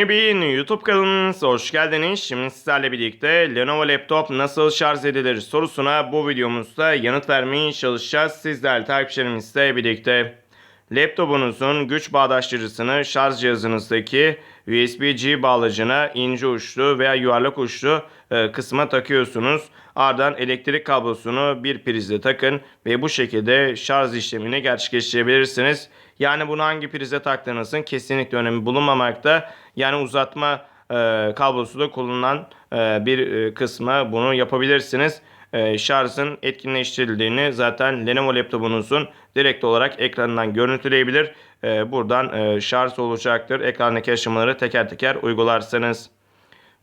Bin YouTube kanalımıza hoş geldiniz. Şimdi sizlerle birlikte Lenovo laptop nasıl şarj edilir sorusuna bu videomuzda yanıt vermeye çalışacağız. Sizler takipçilerimizle birlikte laptopunuzun güç bağdaştırıcısını şarj cihazınızdaki USB-C bağlacına ince uçlu veya yuvarlak uçlu e, kısma takıyorsunuz. Ardından elektrik kablosunu bir prizle takın ve bu şekilde şarj işlemini gerçekleştirebilirsiniz. Yani bunu hangi prize taktığınızın kesinlikle önemi bulunmamakta. Yani uzatma e, kablosu da kullanılan e, bir e, kısmı bunu yapabilirsiniz. E, şarjın etkinleştirildiğini zaten Lenovo laptopunuzun direkt olarak ekranından görüntüleyebilir. E, buradan e, şarj olacaktır. Ekrandaki aşamaları teker teker uygularsanız.